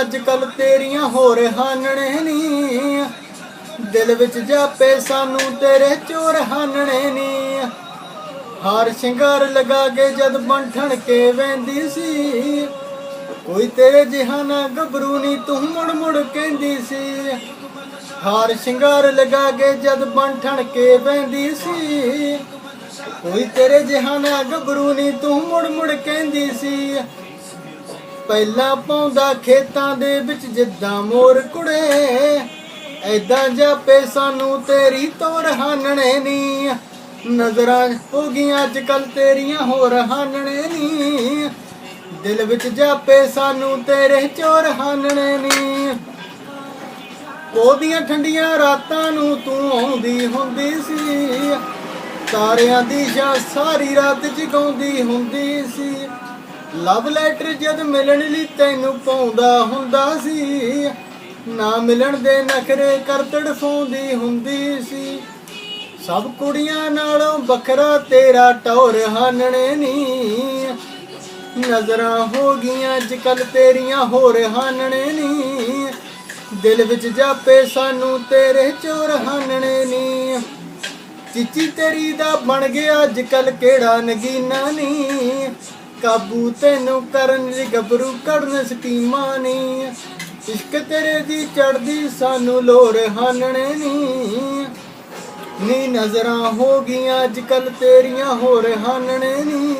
ਅੱਜ ਕੱਲ ਤੇਰੀਆਂ ਹੋਰ ਹਾਨਣੇ ਨੀ ਦਿਲ ਵਿੱਚ ਜਾਪੇ ਸਾਨੂੰ ਤੇਰੇ ਚੋਰ ਹਾਨਣੇ ਨੀ ਹਾਰ ਸ਼ਿੰਗਾਰ ਲਗਾ ਕੇ ਜਦ ਬੰਠਣ ਕੇ ਵੈਂਦੀ ਸੀ। ਕੋਈ ਤੇਰੇ ਜਿਹਾ ਗੱਭਰੂ ਨੀ ਤੂੰ ਮੁੜ ਮੁੜ ਕਹਿੰਦੀ ਸੀ। ਹਾਰ ਸ਼ਿੰਗਾਰ ਲਗਾ ਕੇ ਜਦ ਬੰਠਣ ਕੇ ਵੈਂਦੀ ਸੀ। ਕੋਈ ਤੇਰੇ ਜਿਹਾ ਨਾ ਗੱਭਰੂ ਨੀ ਤੂੰ ਮੁੜ ਮੁੜ ਕਹਿੰਦੀ ਸੀ। ਪਹਿਲਾਂ ਪਾਉਂਦਾ ਖੇਤਾਂ ਦੇ ਵਿੱਚ ਜਿੱਦਾਂ ਮੋਰ ਕੁੜੇ। ਐਦਾਂ ਜਾਪੇ ਸਾਨੂੰ ਤੇਰੀ ਤੋਰ ਹਾਨਣੇ ਨੀ ਨਜ਼ਰਾਂ ਹੋ ਗਈਆਂ ਅੱਜ ਕੱਲ ਤੇਰੀਆਂ ਹੋਰ ਹਾਨਣੇ ਨੀ ਦਿਲ ਵਿੱਚ ਜਾਪੇ ਸਾਨੂੰ ਤੇਰੇ ਚੋਰ ਹਾਨਣੇ ਨੀ ਉਹਦੀਆਂ ਠੰਡੀਆਂ ਰਾਤਾਂ ਨੂੰ ਤੂੰ ਆਉਂਦੀ ਹੁੰਦੀ ਸੀ। ਤਾਰਿਆਂ ਦੀ ਸ਼ਾ ਸਾਰੀ ਰਾਤ ਜਗਾਉਂਦੀ ਹੁੰਦੀ ਸੀ। ਲਵ ਲੈਟਰ ਜਦ ਮਿਲਣ ਲਈ ਤੈਨੂੰ ਪਾਉਂਦਾ ਹੁੰਦਾ ਸੀ। ਨਾ ਮਿਲਣ ਦੇ ਨਖਰੇ ਕਰ ਤੜਫਾਉਂਦੀ ਹੁੰਦੀ ਸੀ। ਸਭ ਕੁੜੀਆਂ ਨਾਲੋਂ ਵੱਖਰਾ ਤੇਰਾ ਟੌਰ ਹਾਨਣੇ ਨੀ। ਨਜ਼ਰਾਂ ਹੋ ਗਈਆਂ ਅੱਜ ਕੱਲ ਤੇਰੀਆਂ ਹੋਰ ਹਾਨਣੇ ਨੀ। ਦਿਲ ਵਿੱਚ ਜਾਪੇ ਸਾਨੂੰ ਤੇਰੇ ਚੋਰ ਹਾਨਣੇ ਨੀ। ਚਿੱਚੀ ਤੇਰੀ ਦਾ ਬਣ ਗਿਆ ਅੱਜ ਕੱਲ ਕਿਹੜਾ ਨਗੀਨਾ ਨੀ। ਕਾਬੂ ਤੈਨੂੰ ਕਰਨ ਲਈ ਗੱਭਰੂ ਕੱਢਣ ਸਕੀਮਾਂ ਨੀ। ਇਸ਼ਕ ਤੇਰੇ ਦੀ ਚੜਦੀ ਸਾਨੂੰ ਲੋਰ ਹਾਨਣੇ ਨੀ। ਨੀ ਨਜ਼ਰਾਂ ਹੋ ਗਈਆਂ ਅੱਜ ਕੱਲ ਤੇਰੀਆਂ ਹੋਰ ਹਾਨਣੇ ਨੀ।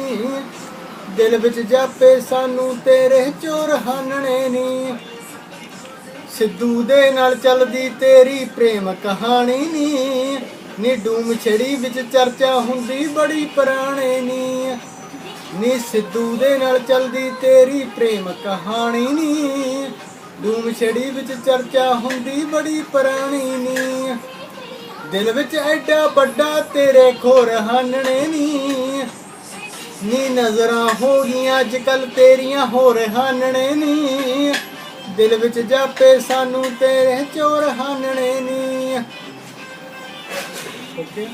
ਦਿਲ ਵਿੱਚ ਜਾਪੇ, ਸਾਨੂੰ ਤੇਰੇ ਚੋਰ ਹਾਨਣੇ ਨੀ। ਸਿੱਧੂ ਦੇ ਨਾਲ ਚੱਲਦੀ ਤੇਰੀ ਪ੍ਰੇਮ ਕਹਾਣੀ ਨੀ। ਨੀ ਡੂਮ ਛੜੀ ਵਿੱਚ ਚਰਚਾ ਹੁੰਦੀ, ਬੜੀ ਪੁਰਾਣੇ ਨੀ। ਨੀ ਸਿੱਧੂ ਦੇ ਨਾਲ ਚੱਲਦੀ ਤੇਰੀ ਪ੍ਰੇਮ ਕਹਾਣੀ ਨੀ। ਡੂਮ ਛੜੀ ਵਿੱਚ ਚਰਚਾ ਹੁੰਦੀ ਬੜੀ ਪੁਰਾਣੀ ਨੀ। ਦਿਲ ਵਿੱਚ ਐਡਾ ਵੱਡਾ ਤੇਰੇ ਖੋਰ ਹਾਨਣੇ ਨੀ। ਨੀ ਨਜ਼ਰਾਂ ਹੋ ਗਈਆਂ ਅੱਜ ਕੱਲ ਤੇਰੀਆਂ ਹੋਰ ਹਾਨਣੇ ਨੀ। ਦਿਲ ਵਿੱਚ ਜਾਪੇ ਸਾਨੂੰ ਤੇਰੇ ਚੋਰ ਹਾਨਣੇ ਨੀ। ਓਕੇ।